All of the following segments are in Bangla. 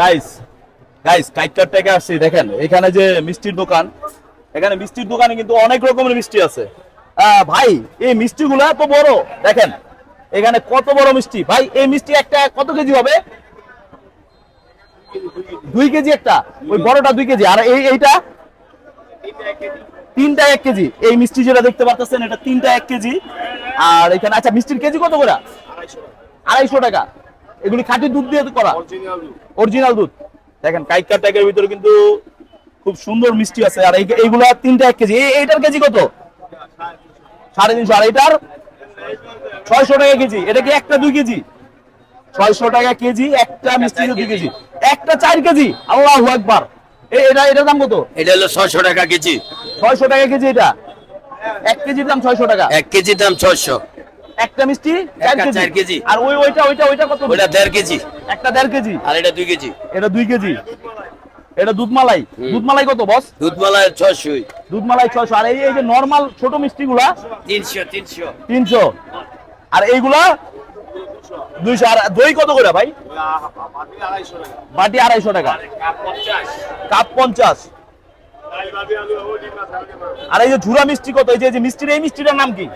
গাইস গাইস আসছি, দেখেন, এখানে যে মিষ্টির দোকান, এখানে মিষ্টির দোকানে কিন্তু অনেক রকমের মিষ্টি আছে। ভাই, এই মিষ্টিগুলো এত বড়, দেখেন, এখানে কত বড় মিষ্টি। ভাই, এই মিষ্টি একটা কত কেজি হবে? দুই কেজি একটা, ওই বড়টা দুই কেজি। আর এই এইটা? তিনটা এক কেজি। এই মিষ্টি যেটা দেখতে পাচ্ছেন এটা তিনটা এক কেজি। আর এখানে আচ্ছা মিষ্টির কেজি কত করে? আড়াইশো টাকা। এগুলি খাঁটি দুধ দিয়ে করা। অরিজিনাল দুধ। দেখেন কাইকার ট্যাগের ভিতরে কিন্তু খুব সুন্দর মিষ্টি আছে। আর এই- এইগুলা তিনটা এক কেজি। এইটার কেজি কত? সাড়ে তিনশো। আর এইটার ছয়শো টাকা কেজি। এটা কি একটা দুই কেজি? ছয়শো টাকা কেজি একটা মিষ্টি দুই কেজি। একটা চার কেজি। আল্লাহ একবার এটা এটার দাম কত? এটা হলো ছয়শো টাকা কেজি। ছয়শো টাকা কেজি এটা। এক কেজির দাম ছয়শো টাকা। এক কেজির দাম ছয়শো। একটা মিষ্টি চার একটা কেজি। চার আর ওই ওইটা ওইটা ওইটা কত? ওটা দেড় কেজি। একটা দেড় কেজি। আর এটা দুই কেজি। এটা দুই কেজি। এটা দুধ মালাই দুধ মালাই কত বস? দুধমালায় ছয়শো। দুধ মালাই ছয়শো। আর এই যে নর্মাল ছোট মিষ্টি গুলা তিনশো তিনশো। তিনশো। আর এইগুলা? দুইশো। আর দই কত করে ভাই? বাটি আড়াইশো টাকা। কাপ পঞ্চাশ। আর এই যে ঝুরা মিষ্টি কত? এই যে মিষ্টির এই মিষ্টিটার নাম কি?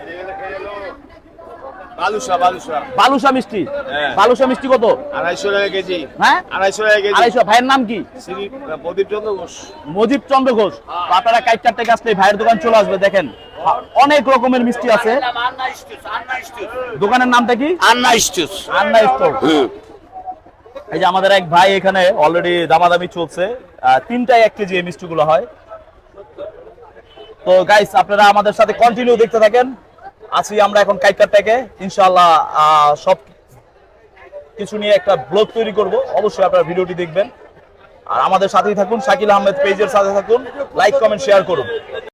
বালুসা বালুসা। বালুসা মিষ্টি? হ্যাঁ। বালুসা মিষ্টি কত? আড়াইশো টাকা কেজি। হ্যাঁ? আড়াইশো টাকা কেজি। আড়াইশো। ভাইয়ের নাম কি? শ্রী প্রদীপ চন্দ্র ঘোষ। মজিব চন্দ্র ঘোষ। আপনারা থেকে আসলে ভাইয়ের দোকান চলে আসবে দেখেন। অনেক রকমের মিষ্টি আছে। দোকানের নামটা কি? আন্না আন্না স্টোর এই যে আমাদের এক ভাই এখানে অলরেডি দামাদামি চলছে। আহ, তিনটায় এক কেজি এই মিষ্টিগুলো হয়। তো গাইস আপনারা আমাদের সাথে কন্টিনিউ দেখতে থাকেন। আছি আমরা এখন কাইকার থেকে ইনশাআল্লাহ সব কিছু নিয়ে একটা ব্লগ তৈরি করব। অবশ্যই আপনারা ভিডিওটি দেখবেন। আর আমাদের সাথেই থাকুন, শাকিল আহমেদ পেজের সাথে থাকুন লাইক কমেন্ট শেয়ার করুন।